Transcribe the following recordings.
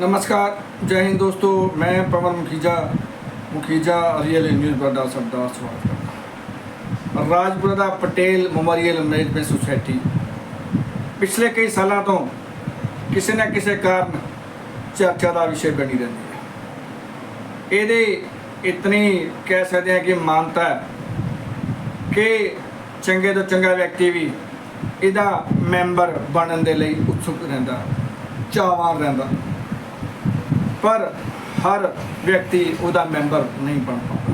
नमस्कार जय हिंद दोस्तों मैं पवन मुखीजा मुखीजा रियल न्यूज़ पर ਦਾ ਸਰਦਾਰ ਸਵਾਗਤ ਕਰਦਾ ਰਾਜਪੁਰਾ ਦਾ ਪਟੇਲ ਮੈਮੋਰੀਅਲ ਮੈਨੇਜਮੈਂਟ ਸੁਸਾਇਟੀ ਪਿਛਲੇ ਕਈ ਸਾਲਾਂ ਤੋਂ ਕਿਸੇ ਨਾ ਕਿਸੇ ਕਾਰਨ ਚਰਚਾ ਦਾ ਵਿਸ਼ੇ ਬਣੀ ਰਹਿੰਦੀ ਹੈ ਇਹਦੇ ਇਤਨੀ ਕਹਿ ਸਕਦੇ ਹਾਂ ਕਿ ਮਾਨਤਾ ਹੈ ਕਿ ਚੰਗੇ ਤੋਂ ਚੰਗਾ ਵਿਅਕਤੀ ਵੀ ਇਹਦਾ ਮੈਂਬਰ ਬਣਨ ਦੇ ਲਈ ਉਤਸੁਕ ਰਹਿੰਦਾ ਚਾਹਵਾਨ ਰਹਿੰਦਾ ਪਰ ਹਰ ਵਿਅਕਤੀ ਉਹਦਾ ਮੈਂਬਰ ਨਹੀਂ ਬਣ ਪਾਉਂਦਾ।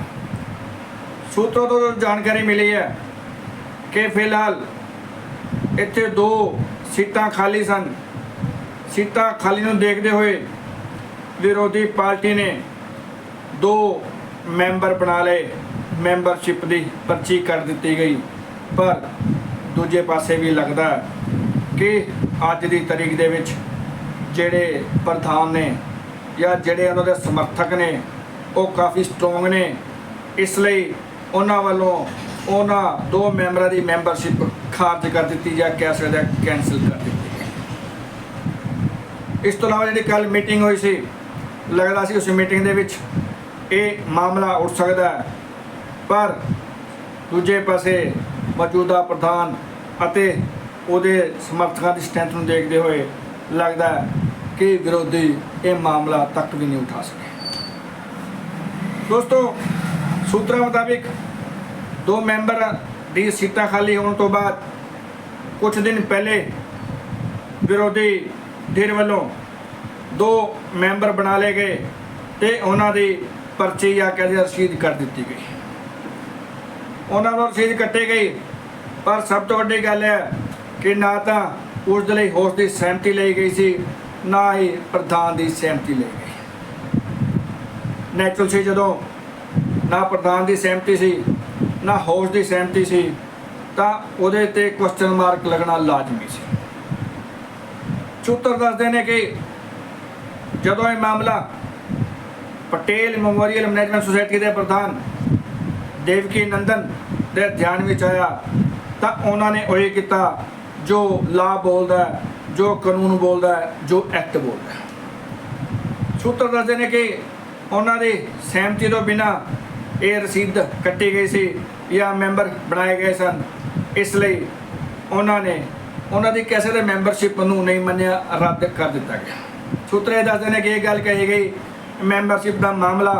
ਸੂਤਰਾਂ ਤੋਂ ਜਾਣਕਾਰੀ ਮਿਲੀ ਹੈ ਕਿ ਫਿਲਹਾਲ ਇੱਥੇ ਦੋ ਸੀਟਾਂ ਖਾਲੀ ਸਨ। ਸੀਟਾਂ ਖਾਲੀ ਨੂੰ ਦੇਖਦੇ ਹੋਏ ਵਿਰੋਧੀ ਪਾਰਟੀ ਨੇ ਦੋ ਮੈਂਬਰ ਬਣਾ ਲਏ। ਮੈਂਬਰਸ਼ਿਪ ਦੀ ਪਰਚੀ ਕਰ ਦਿੱਤੀ ਗਈ। ਪਰ ਦੂਜੇ ਪਾਸੇ ਵੀ ਲੱਗਦਾ ਕਿ ਅੱਜ ਦੀ ਤਾਰੀਖ ਦੇ ਵਿੱਚ ਜਿਹੜੇ ਪ੍ਰਧਾਨ ਨੇ ਜਾਂ ਜਿਹੜੇ ਉਹਨਾਂ ਦੇ ਸਮਰਥਕ ਨੇ, ਉਹ ਕਾਫੀ ਸਟਰੋਂਗ ਨੇ। ਇਸ ਲਈ ਉਹਨਾਂ ਵੱਲੋਂ ਉਹਨਾਂ ਦੋ ਮੈਂਬਰਾਂ ਦੀ ਮੈਂਬਰਸ਼ਿਪ ਖਾਰਜ ਕਰ ਦਿੱਤੀ ਜਾਂ ਕਹਿ ਸਕਦੇ ਕੈਨਸਲ ਕਰ ਦਿੱਤੀ ਇਸ ਤੋਂ ਇਲਾਵਾ ਜਿਹੜੀ ਕੱਲ ਮੀਟਿੰਗ ਹੋਈ ਸੀ, ਲੱਗਦਾ ਸੀ ਉਸ ਮੀਟਿੰਗ ਦੇ ਵਿੱਚ ਇਹ ਮਾਮਲਾ ਉੱਠ ਸਕਦਾ ਹੈ। ਪਰ ਦੂਜੇ ਪਾਸੇ ਮੌਜੂਦਾ ਪ੍ਰਧਾਨ ਅਤੇ ਉਹਦੇ ਸਮਰਥਕਾਂ ਦੀ ਸਟਰੈਂਥ ਨੂੰ ਦੇਖਦੇ ਹੋਏ ਲੱਗਦਾ ਕਿ ਵਿਰੋਧੀ ਇਹ ਮਾਮਲਾ ਤੱਕ ਵੀ ਨਹੀਂ ਉਠਾ ਸਕੇ ਦੋਸਤੋ, ਸੂਤਰਾਂ ਮੁਤਾਬਿਕ ਦੋ ਮੈਂਬਰ ਦੀ ਸੀਟਾਂ ਖਾਲੀ ਹੋਣ ਤੋਂ ਬਾਅਦ ਕੁਝ ਦਿਨ ਪਹਿਲੇ ਵਿਰੋਧੀ ਧਿਰ ਵੱਲੋਂ ਦੋ ਮੈਂਬਰ ਬਣਾ ਲਏ ਗਏ ਤੇ ਉਹਨਾਂ ਦੀ ਪਰਚੀ ਜਾਂ ਕਹਿੰਦੇ ਰਸੀਦ ਕਰ ਦਿੱਤੀ ਗਈ। ਉਹਨਾਂ ਨੂੰ ਰਸੀਦ ਕੱਟੇ ਗਈ ਪਰ ਸਭ ਤੋਂ ਵੱਡੀ ਗੱਲ ਹੈ ਕਿ ਨਾ ਤਾਂ ਉਸ ਦੇ ਲਈ ਹੋਸ ਦੀ ਸਹਿਮਤੀ ਲਈ ਗਈ ਸੀ ਨਾ ਇਹ ਪ੍ਰਧਾਨ ਦੀ ਸਹਿਮਤੀ ਲਈ ਗਈ। ਨੈਚੁਰਲ ਸੀ ਜਦੋਂ। ਨਾ ਪ੍ਰਧਾਨ ਦੀ ਸਹਿਮਤੀ ਸੀ, ਨਾ ਹੋਸ ਦੀ ਸਹਿਮਤੀ ਸੀ, ਤਾਂ ਉਹਦੇ ਤੇ ਕੁਐਸਚਨ ਮਾਰਕ ਲੱਗਣਾ ਲਾਜ਼ਮੀ ਸੀ। ਸੂਤਰ ਦੱਸਦੇ ਨੇ ਕਿ ਜਦੋਂ ਇਹ ਮਾਮਲਾ ਪਟੇਲ ਮੈਮੋਰੀਅਲ ਮੈਨੇਜਮੈਂਟ ਸੁਸਾਇਟੀ ਦੇ ਪ੍ਰਧਾਨ ਦੇਵਕੀ ਨੰਦਨ ਦੇ ਧਿਆਨ ਵਿੱਚ ਆਇਆ, ਤਾਂ ਉਹਨਾਂ ਨੇ ਉਹ ਕੀਤਾ ਜੋ ਲਾ ਬੋਲਦਾ ਜੋ ਕਾਨੂੰਨ ਬੋਲਦਾ ਹੈ, ਜੋ ਐਕਟ ਬੋਲਦਾ ਹੈ। ਸੂਤਰ ਦੱਸਦੇ ਨੇ ਕਿ ਉਹਨਾਂ ਦੀ ਸਹਿਮਤੀ ਤੋਂ ਬਿਨਾ ਇਹ ਰਸੀਦ ਕੱਟੀ ਗਈ ਸੀ ਜਾਂ ਮੈਂਬਰ ਬਣਾਏ ਗਏ ਸਨ। ਇਸ ਲਈ ਉਹਨਾਂ ਨੇ ਉਹਨਾਂ ਦੀ ਕਿਸੇ ਦੇ ਮੈਂਬਰਸ਼ਿਪ ਨੂੰ ਨਹੀਂ ਮੰਨਿਆ ਰੱਦ ਕਰ ਦਿੱਤਾ ਗਿਆ। ਸੂਤਰ ਇਹ ਦੱਸਦੇ ਨੇ ਕਿ ਇਹ ਗੱਲ ਕਹੀ ਗਈ ਮੈਂਬਰਸ਼ਿਪ ਦਾ ਮਾਮਲਾ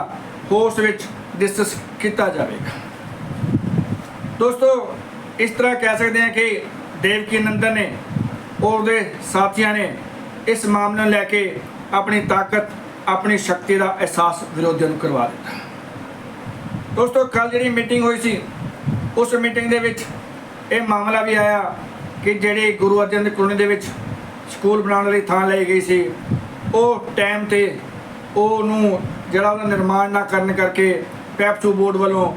ਹੋਸ ਵਿੱਚ ਡਿਸਕਸ ਕੀਤਾ ਜਾਵੇਗਾ। ਦੋਸਤੋ ਇਸ ਤਰ੍ਹਾਂ ਕਹਿ ਸਕਦੇ ਹਾਂ ਕਿ ਦੇਵਕੀ ਨੰਦਨ ਨੇ ਉਹਦੇ ਸਾਥੀਆਂ ਨੇ ਇਸ ਮਾਮਲੇ ਨੂੰ ਲੈ ਕੇ ਆਪਣੀ ਤਾਕਤ, ਆਪਣੀ ਸ਼ਕਤੀ ਦਾ ਅਹਿਸਾਸ ਵਿਰੋਧੀਆਂ ਨੂੰ ਕਰਵਾ ਦਿੱਤਾ। ਦੋਸਤੋ ਕੱਲ ਜਿਹੜੀ ਮੀਟਿੰਗ ਹੋਈ ਸੀ, ਉਸ ਮੀਟਿੰਗ ਦੇ ਵਿੱਚ ਇਹ ਮਾਮਲਾ ਵੀ ਆਇਆ ਕਿ ਜਿਹੜੀ ਗੁਰੂ ਅਰਜਨ ਦੇਵ ਕਲੋਨੀ ਦੇ ਵਿੱਚ ਸਕੂਲ ਬਣਾਉਣ ਲਈ ਥਾਂ ਲਈ ਗਈ ਸੀ, ਉਹ ਟਾਈਮ ਤੇ ਉਹਨੂੰ ਜਿਹੜਾ ਉਹਦਾ ਨਿਰਮਾਣ ਨਾ ਕਰਨ ਕਰਕੇ ਪੈਪਸੂ ਬੋਰਡ ਵੱਲੋਂ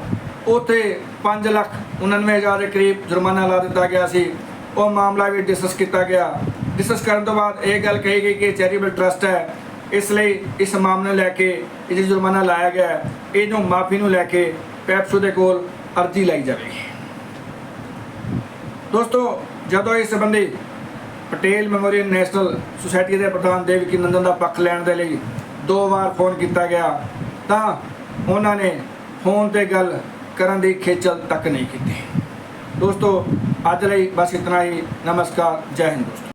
ਉਥੇ 5 ਲੱਖ 99 ਹਜ਼ਾਰ ਦੇ ਕਰੀਬ ਜੁਰਮਾਨਾ ਲਾ ਦਿੱਤਾ ਗਿਆ ਸੀ। ਉਹ ਮਾਮਲਾ ਵੀ ਡਿਸਕਸ ਕੀਤਾ ਗਿਆ। ਡਿਸਕਸ ਕਰਨ ਤੋਂ ਬਾਅਦ ਇਹ ਗੱਲ ਕਹੀ ਗਈ ਕਿ ਚੈਰੀਟੇਬਲ ਟਰਸਟ ਹੈ। ਇਸ ਲਈ ਇਸ ਮਾਮਲੇ ਨੂੰ ਲੈ ਕੇ ਇਹ ਜੁਰਮਾਨਾ ਲਾਇਆ ਗਿਆ ਇਹਨੂੰ ਮਾਫੀ ਨੂੰ ਲੈ ਕੇ ਪੈਪਸੂ ਦੇ ਕੋਲ ਅਰਜ਼ੀ ਲਾਈ ਜਾਵੇਗੀ। ਦੋਸਤੋ, ਜਦੋਂ ਇਸ ਸੰਬੰਧੀ ਪਟੇਲ ਮੈਮੋਰੀਅਲ ਨੈਸ਼ਨਲ ਸੁਸਾਇਟੀ ਦੇ ਪ੍ਰਧਾਨ ਦੇਵਕੀ ਨੰਦਨ ਦਾ ਪੱਖ ਲੈਣ ਦੇ ਲਈ ਦੋ ਵਾਰ ਫੋਨ ਕੀਤਾ ਗਿਆ, ਤਾਂ ਉਹਨਾਂ ਨੇ ਫੋਨ ਤੇ ਗੱਲ ਕਰਨ ਦੀ ਖੇਚਲ ਤੱਕ ਨਹੀਂ ਕੀਤੀ। ਦੋਸਤੋ ਅੱਜ ਲਈ ਬਸ ਇਤਨਾ ਹੀ। ਨਮਸਕਾਰ ਜੈ ਹਿੰਦ ਦੋਸਤੋ।